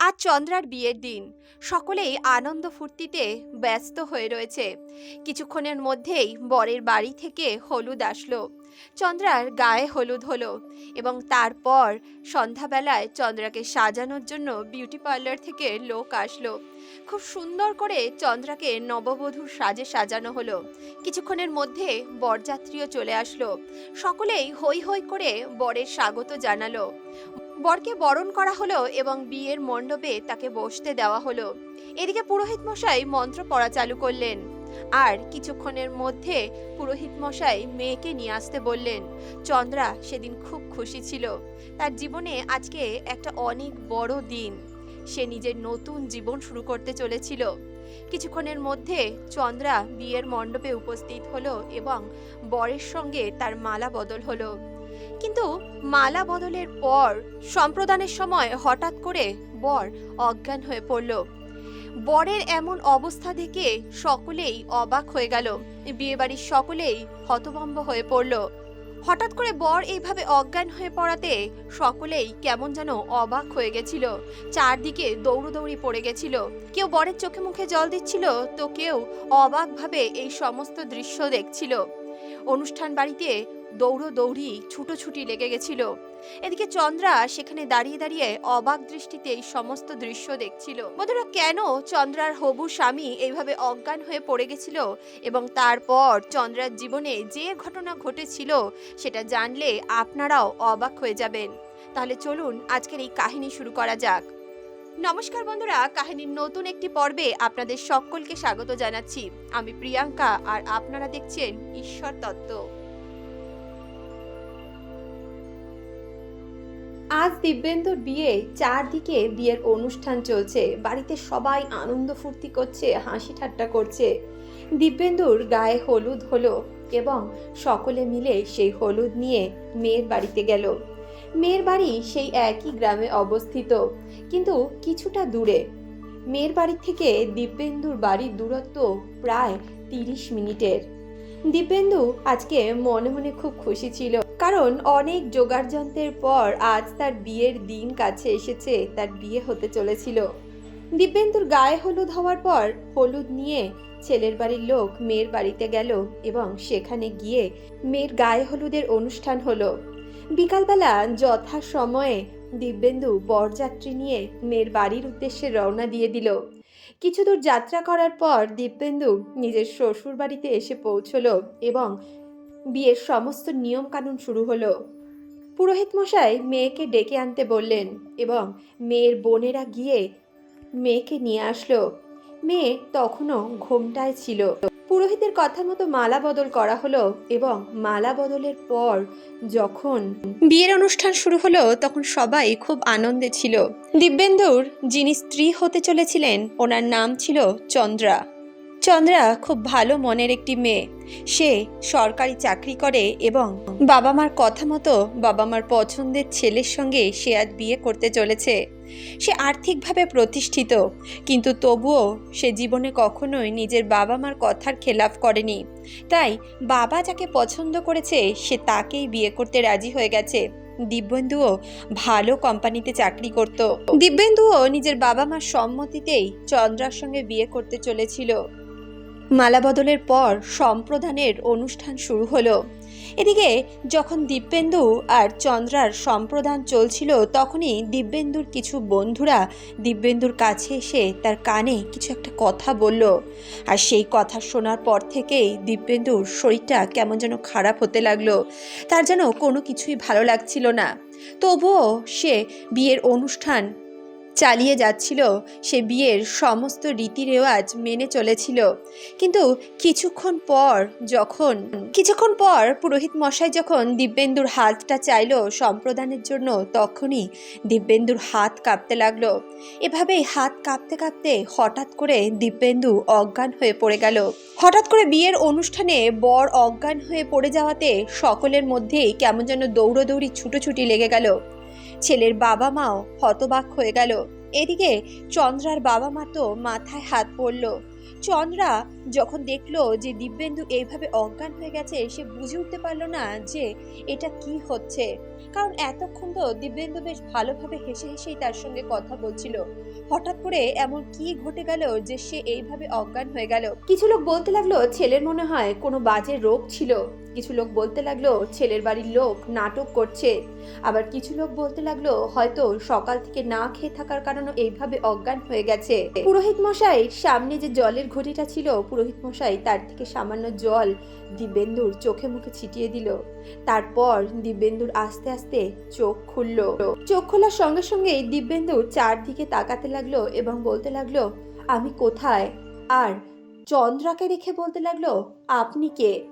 আজ চন্দ্রার বিয়ের দিন। সকলেই আনন্দ ফুর্তিতে ব্যস্ত হয়ে রয়েছে। কিছুক্ষণের মধ্যেই বরের বাড়ি থেকে হলুদ আসলো। চন্দ্রার গায়ে হলুদ হলো এবং তারপর সন্ধ্যাবেলায় চন্দ্রাকে সাজানোর জন্য বিউটি পার্লার থেকে লোক আসলো। খুব সুন্দর করে চন্দ্রাকে নববধূর সাজে সাজানো হলো। কিছুক্ষণের মধ্যে বরযাত্রীও চলে আসলো। সকলেই হৈ হৈ করে বরের স্বাগত জানালো। বরকে বরণ করা হলো এবং বিয়ের মণ্ডপে তাকে বসতে দেওয়া হলো। এদিকে পুরোহিত মশাই মন্ত্র পড়া চালু করলেন। আর কিছুক্ষণের মধ্যে পুরোহিত মশাই মেয়েকে নিয়ে আসতে বললেন, চন্দ্রা সেদিন খুব খুশি ছিল। তার জীবনে আজকে একটা অনেক বড় দিন। সে নিজের নতুন জীবন শুরু করতে চলেছিল। কিছুক্ষণের মধ্যে চন্দ্রা বিয়ের মণ্ডপে উপস্থিত হলো এবং বরের সঙ্গে তার মালা বদল হলো। কিন্তু মালা বদলের পর সম্প্রদানের সময় হঠাৎ করে বর অজ্ঞান হয়ে পড়ল। বরের এমন অবস্থা দেখে সকলেই অবাক হয়ে গেল। বিয়েবাড়ির সকলেই হতভম্ব হয়ে পড়ল। হঠাৎ করে বর এইভাবে অজ্ঞান হয়ে পড়াতে সকলেই কেমন যেন অবাক হয়ে গেছিল। চারদিকে দৌড়দৌড়ি পড়ে গেছিল। কেউ বরের চোখে মুখে জল দিচ্ছিল, তো কেউ অবাকভাবে এই সমস্ত দৃশ্য দেখছিল। অনুষ্ঠান বাড়িতে দৌড়দৌড়ি ছুটোছুটি লেগে গেছিল। এদিকে চন্দ্রা সেখানে দাঁড়িয়ে দাঁড়িয়ে অবাক দৃষ্টিতে এই সমস্ত দৃশ্য দেখছিল। বন্ধুরা, কেন চন্দ্রার হবু স্বামী এইভাবে অজ্ঞান হয়ে পড়ে গেছিল এবং তারপর চন্দ্রার জীবনে যে ঘটনা ঘটেছিল সেটা জানলে আপনারাও অবাক হয়ে যাবেন। তাহলে চলুন, আজকের এই কাহিনী শুরু করা যাক। নমস্কার বন্ধুরা, কাহিনীর নতুন একটি পর্বে আপনাদের সকলকে স্বাগত জানাচ্ছি। আমি প্রিয়াঙ্কা আর আপনারা দেখছেন ঈশ্বর তত্ত্ব। আজ দিব্যেন্দুর বিয়ে চারদিকে বিয়ের অনুষ্ঠান চলছে। বাড়িতে সবাই আনন্দ ফুর্তি করছে, হাসি ঠাট্টা করছে। দিব্যেন্দুর গায়ে হলুদ হলো এবং সকলে মিলে সেই হলুদ নিয়ে মেয়ের বাড়িতে গেল। মেয়ের বাড়ি সেই একই গ্রামে অবস্থিত, কিন্তু কিছুটা দূরে। মেয়ের বাড়ি থেকে দিব্যেন্দুর বাড়ির দূরত্ব প্রায় তিরিশ মিনিটের। দিব্যেন্দু আজকে মনে মনে খুব খুশি ছিল, কারণ অনেক জোগাড় যন্ত্রের পর আজ তার বিয়ের দিন কাছে এসেছে, তার বিয়ে হতে চলেছিল। দিব্যেন্দুর গায়ে হলুদ হওয়ার পর হলুদ নিয়ে ছেলের বাড়ির লোক মেয়ের বাড়িতে গেল এবং সেখানে গিয়ে মেয়ের গায়ে হলুদের অনুষ্ঠান হলো। বিকালবেলা যথা সময়ে দিব্যেন্দু বরযাত্রী নিয়ে মেয়ের বাড়ির উদ্দেশ্যে রওনা দিয়ে দিল। কিছু দূর যাত্রা করার পর দিব্যেন্দু নিজের শ্বশুর বাড়িতে এসে পৌঁছলো এবং বিয়ের সমস্ত নিয়মকানুন শুরু হলো। পুরোহিত মশাই মেয়েকে ডেকে আনতে বললেন এবং মেয়ের বোনেরা গিয়ে মেয়েকে নিয়ে আসলো। মেয়ে তখনও ঘোমটায় ছিল। পুরোহিতের কথা মতো মালা বদল করা হলো এবং মালা বদলের পর যখন বিয়ের অনুষ্ঠান শুরু হলো, তখন সবাই খুব আনন্দে ছিল। দিব্যেন্দুর, যিনি স্ত্রী হতে চলেছিলেন, ওনার নাম ছিল চন্দ্রা। চন্দ্রা খুব ভালো মনের একটি মেয়ে। সে সরকারি চাকরি করে এবং বাবা মার কথা মতো বাবা মার পছন্দের ছেলের সঙ্গে সে আজ বিয়ে করতে চলেছে। সে আর্থিকভাবে প্রতিষ্ঠিত, কিন্তু তবুও সে জীবনে কখনোই নিজের বাবা মার কথার খেলাফ করেনি। তাই বাবা যাকে পছন্দ করেছে, সে তাকেই বিয়ে করতে রাজি হয়ে গেছে। দিব্যেন্দুও ভালো কোম্পানিতে চাকরি করত। দিব্যেন্দুও নিজের বাবা মার সম্মতিতেই চন্দ্রার সঙ্গে বিয়ে করতে চলেছিল। মালা বদলের পর সম্প্রদানের অনুষ্ঠান শুরু হলো। এদিকে যখন দিব্যেন্দু আর চন্দ্রার সম্প্রদান চলছিল, তখনই দিব্যেন্দুর কিছু বন্ধুরা দিব্যেন্দুর কাছে এসে তার কানে কিছু একটা কথা বলল। আর সেই কথা শোনার পর থেকেই দিব্যেন্দুর শরীরটা কেমন যেন খারাপ হতে লাগল। তার যেন কোনো কিছুই ভালো লাগছিল না। তবুও সে বিয়ের অনুষ্ঠান চালিয়ে যাচ্ছিল, সে বিয়ের সমস্ত রীতি রেওয়াজ মেনে চলেছিল। কিন্তু কিছুক্ষণ পর যখন, কিছুক্ষণ পর পুরোহিত মশাই যখন দিব্যেন্দুর হাতটা চাইলো সম্প্রদানের জন্য, তখনই দিব্যেন্দুর হাত কাঁপতে লাগল। এভাবেই হাত কাঁপতে কাঁপতে হঠাৎ করে দিব্যেন্দু অজ্ঞান হয়ে পড়ে গেল। হঠাৎ করে বিয়ের অনুষ্ঠানে বর অজ্ঞান হয়ে পড়ে যাওয়াতে সকলের মধ্যেই কেমন যেন দৌড়োদৌড়ি ছুটোছুটি লেগে গেল। ছেলের বাবা মাও হতবাক হয়ে গেল। এদিকে চন্দ্রার বাবা মা তো মাথায় হাত পড়ল। চন্দ্রা যখন দেখল যে দিব্যেন্দু এইভাবে অজ্ঞান হয়ে গেছে, সে বুঝে উঠতে পারল না যে এটা কি হচ্ছে। কারণ এতক্ষণ তো দিব্যেন্দু বেশ ভালোভাবে হেসে হেসেই তার সঙ্গে কথা বলছিল। হঠাৎ করে এমন কি ঘটে গেল যে সে এইভাবে অজ্ঞান হয়ে গেল? কিছু লোক বলতে লাগল ছেলের মনে হয় কোনো বাজে রোগ ছিল। কিছু লোক বলতে লাগল ছেলের বাড়ির লোক নাটক করছে। আবার কিছু লোক বলতে লাগল হয়তো সকাল থেকে না খেয়ে থাকার কারণে এইভাবে অজ্ঞান হয়ে গেছে। পুরোহিত মশাই, সামনে যে জলের ঘটিটা ছিল, পুরোহিত মশাই তার থেকে সামান্য জল দিব্যেন্দুর চোখে মুখে ছিটিয়ে দিল। তারপর দিব্যেন্দুর আস্তে আস্তে চোখ খুলল। চোখ খোলার সঙ্গে সঙ্গেই দিব্যেন্দু চারদিকে তাকাতে লাগল এবং বলতে লাগল, আমি কোথায়? আর চন্দ্রাকে রেখে বলতে লাগল, আপনি কে?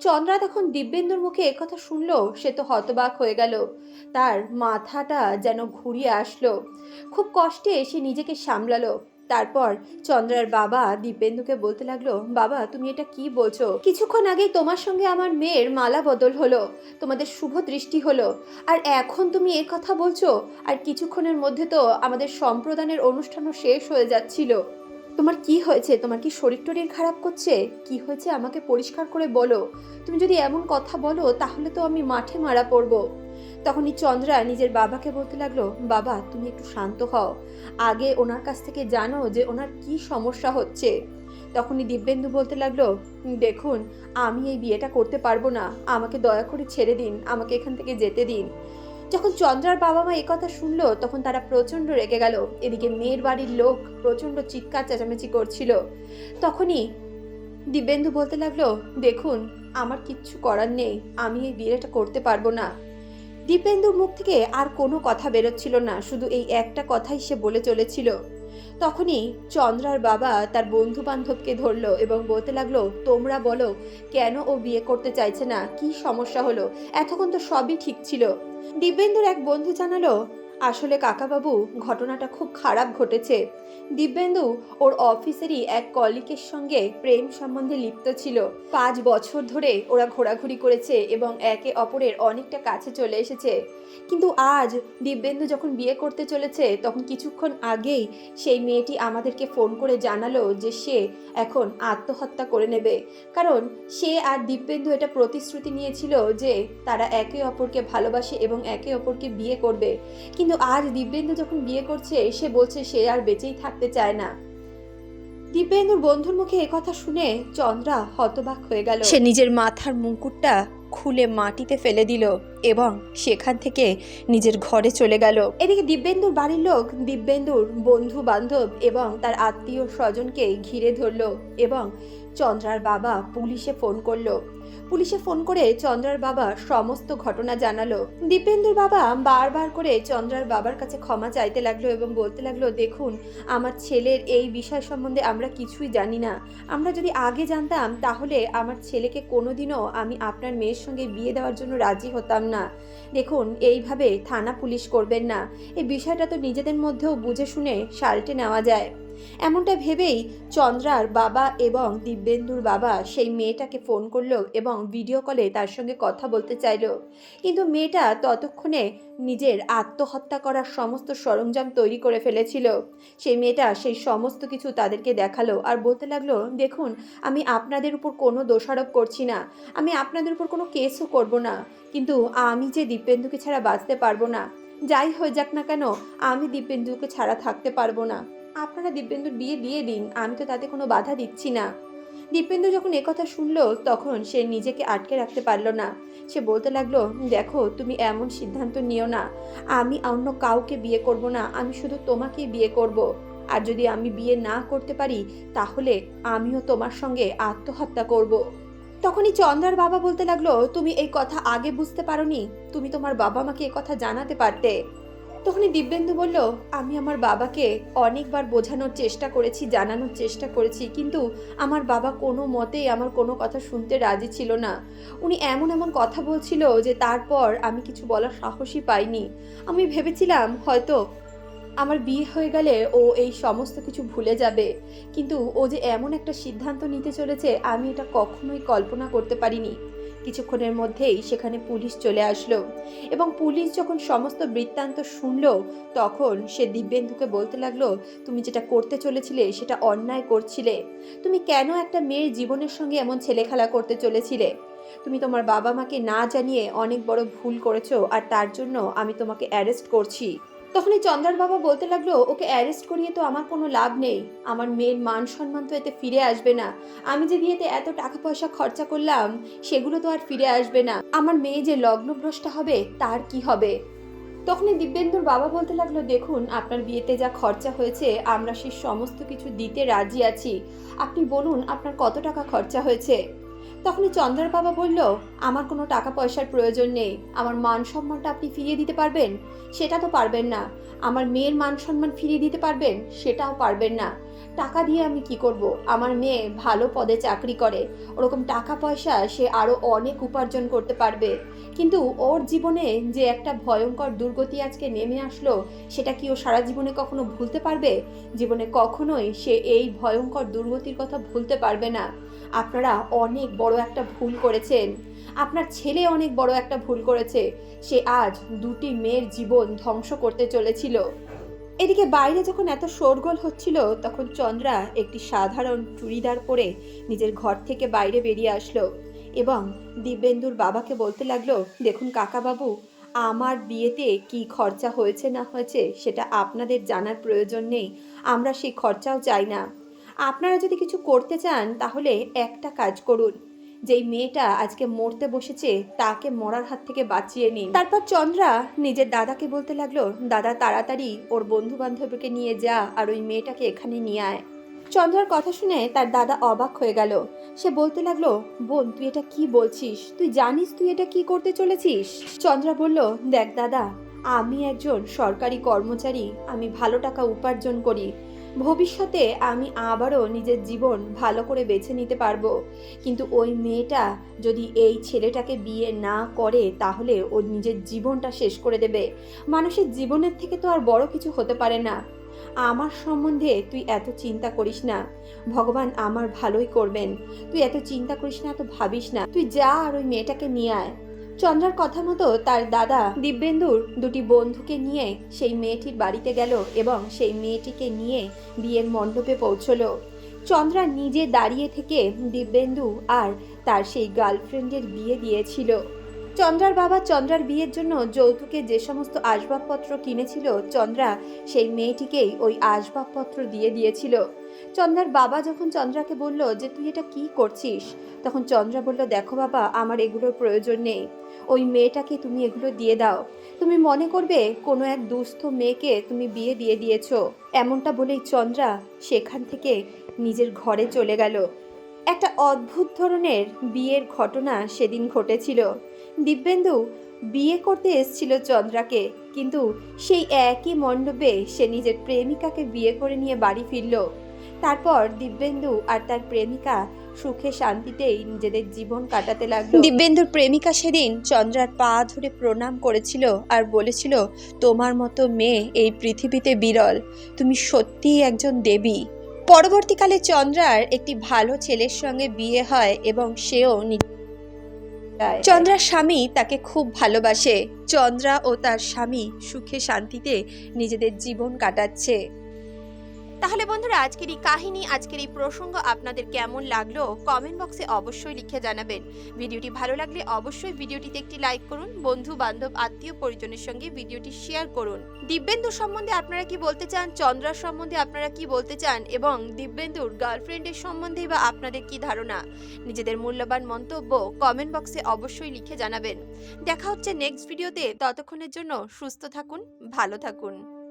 চন্দ্রা তখন দিব্যেন্দুর মুখে একথা শুনলো, সে তো হতবাক হয়ে গেল। তার মাথাটা যেন ঘুরিয়ে আসলো। খুব কষ্টে সে নিজেকে সামলালো। তারপর চন্দ্রার বাবা দিব্যেন্দুকে বলতে লাগল, বাবা, তুমি এটা কি বলছো? কিছুক্ষণ আগেই তোমার সঙ্গে আমার মেয়ের মালা বদল হলো, তোমাদের শুভ দৃষ্টি হলো। আর এখন তুমি এ কথা বলছো? আর কিছুক্ষণের মধ্যে তো আমাদের সম্প্রদানের অনুষ্ঠানও শেষ হয়ে যাচ্ছিল। তোমার কি হয়েছে? তোমার কি শরীর টরীর খারাপ করছে? কি হয়েছে আমাকে পরিষ্কার করে বলো। তুমি যদি এমন কথা বলো, তাহলে তো আমি মাঠে মারা পড়ব। তখনই চন্দ্রা নিজের বাবাকে বলতে লাগল, বাবা, তুমি একটু শান্ত হও। আগে ওনার কাছ থেকে জানো যে ওনার কি সমস্যা হচ্ছে। তখনই দিব্যেন্দু বলতে লাগল, দেখুন, আমি এই বিয়েটা করতে পারব না। আমাকে দয়া করে ছেড়ে দিন, আমাকে এখান থেকে যেতে দিন। যখন চন্দ্রার বাবা মা কথা শুনলো, তখন তারা প্রচণ্ড রেগে গেল। এদিকে মেয়ের বাড়ির লোক প্রচণ্ড চিৎকার চেঁচামেচি করছিল। তখনই দিব্যেন্দু বলতে লাগল, দেখুন, আমার কিচ্ছু করার নেই। আমি এই বিয়েটা করতে পারব না। দীপেন্দুর মুখ থেকে আর কোনো কথা বেরোচ্ছিল না, শুধু এই একটা কথাই সে বলে চলেছিল। তখনই চন্দ্রার বাবা তার বন্ধু বান্ধবকে ধরলো এবং বলতে লাগল, তোমরা বলো, কেন ও বিয়ে করতে চাইছে না? কি সমস্যা হলো? এতক্ষণ তো সবই ঠিক ছিল। দিব্যেন্দুর এক বন্ধু জানালো আসলে কাকাবাবু, ঘটনাটা খুব খারাপ ঘটেছে। দিব্যেন্দু ওর অফিসেরই এক কলিকের সঙ্গে প্রেম সম্বন্ধে লিপ্ত ছিল। পাঁচ বছর ধরে ওরা ঘোরাঘুরি করেছে এবং একে অপরের অনেকটা কাছে চলে এসেছে। কিন্তু আজ দিব্যেন্দু যখন বিয়ে করতে চলেছে, তখন কিছুক্ষণ আগেই সেই মেয়েটি আমাদেরকে ফোন করে জানালো যে সে এখন আত্মহত্যা করে নেবে। কারণ সে আর দিব্যেন্দু এটা প্রতিশ্রুতি নিয়েছিল যে তারা একে অপরকে ভালোবাসে এবং একে অপরকে বিয়ে করবে। কিন্তু আজ দিব্যেন্দু যখন বিয়ে করছে সে বলছে সে আর বেঁচেই থাকতে চায় না। দিব্যেন্দুর বন্ধুর মুখে কথা শুনে চন্দ্রা হতবাক হয়ে গেল। সে নিজের মাথার মুকুটটা খুলে মাটিতে ফেলে দিল এবং সেখান থেকে নিজের ঘরে চলে গেল। এদিকে দিব্যেন্দুর বাড়ির লোক দিব্যেন্দুর বন্ধু বান্ধব এবং তার আত্মীয় স্বজনকে ঘিরে ধরলো এবং চন্দ্রার বাবা পুলিশে ফোন করল। পুলিশে ফোন করে চন্দ্রার বাবা সমস্ত ঘটনা জানালো। দীপেন্দুর বাবা বারবার করে চন্দ্রার বাবার কাছে ক্ষমা চাইতে লাগল এবং বলতে লাগল, দেখুন, আমার ছেলের এই বিষয় সম্বন্ধে আমরা কিছুই জানি না। আমরা যদি আগে জানতাম, তাহলে আমার ছেলেকে কোনোদিনও আমি আপনার মেয়ের সঙ্গে বিয়ে দেওয়ার জন্য রাজি হতাম না। দেখুন, এইভাবে থানা পুলিশ করবেন না। এই বিষয়টা তো নিজেদের মধ্যেও বুঝে শুনে সাল্টে নেওয়া যায়। এমনটা ভেবেই চন্দ্রার বাবা এবং দিব্যেন্দুর বাবা সেই মেয়েটাকে ফোন করল এবং ভিডিও কলে তার সঙ্গে কথা বলতে চাইলো। কিন্তু মেয়েটা ততক্ষণে নিজের আত্মহত্যা করার সমস্ত সরঞ্জাম তৈরি করে ফেলেছিল। সেই মেয়েটা সেই সমস্ত কিছু তাদেরকে দেখাল আর বলতে লাগল, দেখুন, আমি আপনাদের উপর কোনো দোষারোপ করছি না। আমি আপনাদের উপর কোনো কেসও করব না। কিন্তু আমি যে দিব্যেন্দুকে ছাড়া বাঁচতে পারব না, যাই হয়ে যাক না কেন, আমি দিব্যেন্দুকে ছাড়া থাকতে পারব না। আপনারা দিব্যেন্দুর বিয়ে দিয়ে দিন, আমি তো তাতে কোনো বাধা দিচ্ছি না। দীপেন্দু যখন একথা শুনলো, তখন সে নিজেকে আটকে রাখতে পারল না। সে বলতে লাগল, দেখো, তুমি এমন সিদ্ধান্ত নিও না। আমি অন্য কাউকে বিয়ে করব না, আমি শুধু তোমাকেই বিয়ে করব। আর যদি আমি বিয়ে না করতে পারি, তাহলে আমিও তোমার সঙ্গে আত্মহত্যা করব। তখনই চন্দ্রার বাবা বলতে লাগল, তুমি এই কথা আগে বুঝতে পারোনি? তুমি তোমার বাবা মাকে কথা জানাতে পারতে? তখনই দিব্যেন্দু বলল, আমি আমার বাবাকে অনেকবার বোঝানোর চেষ্টা করেছি, জানানোর চেষ্টা করেছি, কিন্তু আমার বাবা কোনো মতেই আমার কোনো কথা শুনতে রাজি ছিল না। উনি এমন এমন কথা বলছিল যে তারপর আমি কিছু বলার সাহসই পাইনি। আমি ভেবেছিলাম হয়তো আমার বিয়ে হয়ে গেলে ও এই সমস্ত কিছু ভুলে যাবে, কিন্তু ও যে এমন একটা সিদ্ধান্ত নিতে চলেছে, আমি এটা কখনোই কল্পনা করতে পারিনি। কিছুক্ষণের মধ্যেই সেখানে পুলিশ চলে আসলো এবং পুলিশ যখন সমস্ত বৃত্তান্ত শুনলো, তখন সে দিব্যেন্দুকে বলতে লাগল, তুমি যেটা করতে চলেছিলে সেটা অন্যায় করছিলে। তুমি কেন একটা মেয়ের জীবনের সঙ্গে এমন ছেলেখেলা করতে চলেছিলে? তুমি তোমার বাবা মাকে না জানিয়ে অনেক বড় ভুল করেছ আর তার জন্য আমি তোমাকে অ্যারেস্ট করছি। তখনই চন্দ্রার বাবা বলতে লাগল, ওকে অ্যারেস্ট করিয়ে তো আমার কোনো লাভ নেই। আমার মেয়ের মান সম্মান তো এতে ফিরে আসবে না। আমি যে বিয়েতে এত টাকা পয়সা খরচা করলাম, সেগুলো তো আর ফিরে আসবে না। আমার মেয়ে যে লগ্নভ্রষ্টা হবে, তার কি হবে? তখনই দিব্যেন্দুর বাবা বলতে লাগল, দেখুন, আপনার বিয়েতে যা খরচা হয়েছে, আমরা সেই সমস্ত কিছু দিতে রাজি আছি। আপনি বলুন, আপনার কত টাকা খরচা হয়েছে? তখনই চন্দ্রার বাবা বলল, আমার কোনো টাকা পয়সার প্রয়োজন নেই। আমার মান সম্মানটা আপনি ফিরিয়ে দিতে পারবেন? সেটা তো পারবেন না। আমার মেয়ের মান সম্মান ফিরিয়ে দিতে পারবেন? সেটাও পারবেন না। টাকা দিয়ে আমি কি করব? আমার মেয়ে ভালো পদে চাকরি করে। ওরকম টাকা পয়সা সে আরও অনেক উপার্জন করতে পারবে। কিন্তু ওর জীবনে যে একটা ভয়ঙ্কর দুর্গতি আজকে নেমে আসলো, সেটা কি ও সারা জীবনে কখনো ভুলতে পারবে? জীবনে কখনোই সে এই ভয়ঙ্কর দুর্গতির কথা ভুলতে পারবে না। আপনারা অনেক বড় একটা ভুল করেছেন। আপনার ছেলে অনেক বড় একটা ভুল করেছে। সে আজ দুটি মেয়ের জীবন ধ্বংস করতে চলেছিল। এদিকে বাইরে যখন এত শোরগোল হচ্ছিল, তখন চন্দ্রা একটি সাধারণ চুড়িদার পরে নিজের ঘর থেকে বাইরে বেরিয়ে আসলো এবং দিব্যেন্দুর বাবাকে বলতে লাগল, দেখুন কাকাবাবু, আমার বিয়েতে কি খরচা হয়েছে না হয়েছে, সেটা আপনাদের জানার প্রয়োজন নেই। আমরা সেই খরচাও চাই না। আপনারা যদি কিছু করতে চান, তাহলে একটা কাজ করুন। যেই মেয়েটা আজকে মরতে বসেছে, তাকে মরার হাত থেকে বাঁচিয়ে নিন। তারপর চন্দ্রা নিজের দাদাকে বলতে লাগল, দাদা, তাড়াতাড়ি ওর বন্ধু বান্ধবকে নিয়ে যা আর ওই মেয়েটাকে এখানে নিয়ে আয়। চন্দ্রার কথা শুনে তার দাদা অবাক হয়ে গেল। সে বলতে লাগল, বোন, তুই এটা কি বলছিস? তুই জানিস তুই এটা কি করতে চলেছিস? চন্দ্রা বলল, দেখ দাদা, আমি একজন সরকারি কর্মচারী, আমি ভালো টাকা উপার্জন করি। ভবিষ্যতে আমি আবারও নিজের জীবন ভালো করে বেছে নিতে পারব। কিন্তু ওই মেয়েটা যদি এই ছেলেটাকে বিয়ে না করে, তাহলে ও নিজের জীবনটা শেষ করে দেবে। মানুষের জীবনের থেকে তো আর বড় কিছু হতে পারে না। আমার সম্বন্ধে তুই এত চিন্তা করিস না। ভগবান আমার ভালোই করবেন। তুই এত চিন্তা করিস না, এত ভাবিস না। তুই যা আর ওই মেয়েটাকে নিয়ে আয়। চন্দ্রার কথা মতো তার দাদা দিব্যেন্দুর দুটি বন্ধুকে নিয়ে সেই মেয়েটির বাড়িতে গেল এবং সেই মেয়েটিকে নিয়ে বিয়ের মণ্ডপে পৌঁছলো। চন্দ্রা নিজে দাঁড়িয়ে থেকে দিব্যেন্দু আর তার সেই গার্লফ্রেন্ডের বিয়ে দিয়েছিল। চন্দ্রার বাবা চন্দ্রার বিয়ের জন্য যৌতুকে যে সমস্ত আসবাবপত্র কিনেছিল, চন্দ্রা সেই মেয়েটিকেই ওই আসবাবপত্র দিয়ে দিয়েছিল। চন্দ্রার বাবা যখন চন্দ্রাকে বলল যে, তুই এটা কি করছিস? তখন চন্দ্রা বলল, দেখো বাবা, আমার এগুলোর প্রয়োজন নেই। ওই মেয়েটাকে তুমি এগুলো দিয়ে দাও। তুমি মনে করবে কোনো এক দুস্থ মেয়েকে তুমি বিয়ে দিয়ে দিয়েছ। এমনটা বলেই চন্দ্রা সেখান থেকে নিজের ঘরে চলে গেল। একটা অদ্ভুত ধরনের বিয়ের ঘটনা সেদিন ঘটেছিল। দিব্যেন্দু বিয়ে করতে এসছিল চন্দ্রাকে, কিন্তু সেই একই মণ্ডপে সে নিজের প্রেমিকাকে বিয়ে করে নিয়ে বাড়ি ফিরল। তারপর দিব্যেন্দু আর তার প্রেমিকা সুখে শান্তিতেই নিজেদের জীবন কাটাতে লাগল। দিব্যেন্দুর প্রেমিকা সেদিন চন্দ্রার পা ধরে প্রণাম করেছিল আর বলেছিল তোমার মতো মেয়ে এই পৃথিবীতে বিরল। তুমি সত্যিই একজন দেবী। পরবর্তীকালে চন্দ্রার একটি ভালো ছেলের সঙ্গে বিয়ে হয় এবং সেও চন্দ্রার স্বামী তাকে খুব ভালোবাসে। চন্দ্রা ও তার স্বামী সুখে শান্তিতে নিজেদের জীবন কাটাচ্ছে। তাহলে বন্ধুরা, আজকের এই কাহিনী, আজকের এই প্রসঙ্গ আপনাদের কেমন লাগল কমেন্ট বক্সে অবশ্যই লিখে জানাবেন। ভিডিওটি ভালো লাগলে অবশ্যই ভিডিওটিতে একটি লাইক করুন বন্ধু বান্ধব আত্মীয় পরিজনের সঙ্গে ভিডিওটি শেয়ার করুন। দিব্যেন্দু সম্বন্ধে আপনারা কি বলতে চান চন্দ্রার সম্বন্ধে আপনারা কি বলতে চান এবং দিব্যেন্দুর গার্লফ্রেন্ডের সম্বন্ধে বা আপনাদের কি ধারণা? নিজেদের মূল্যবান মন্তব্য কমেন্ট বক্সে অবশ্যই লিখে জানাবেন। দেখা হচ্ছে নেক্সট ভিডিওতে ততক্ষণের জন্য সুস্থ থাকুন, ভালো থাকুন।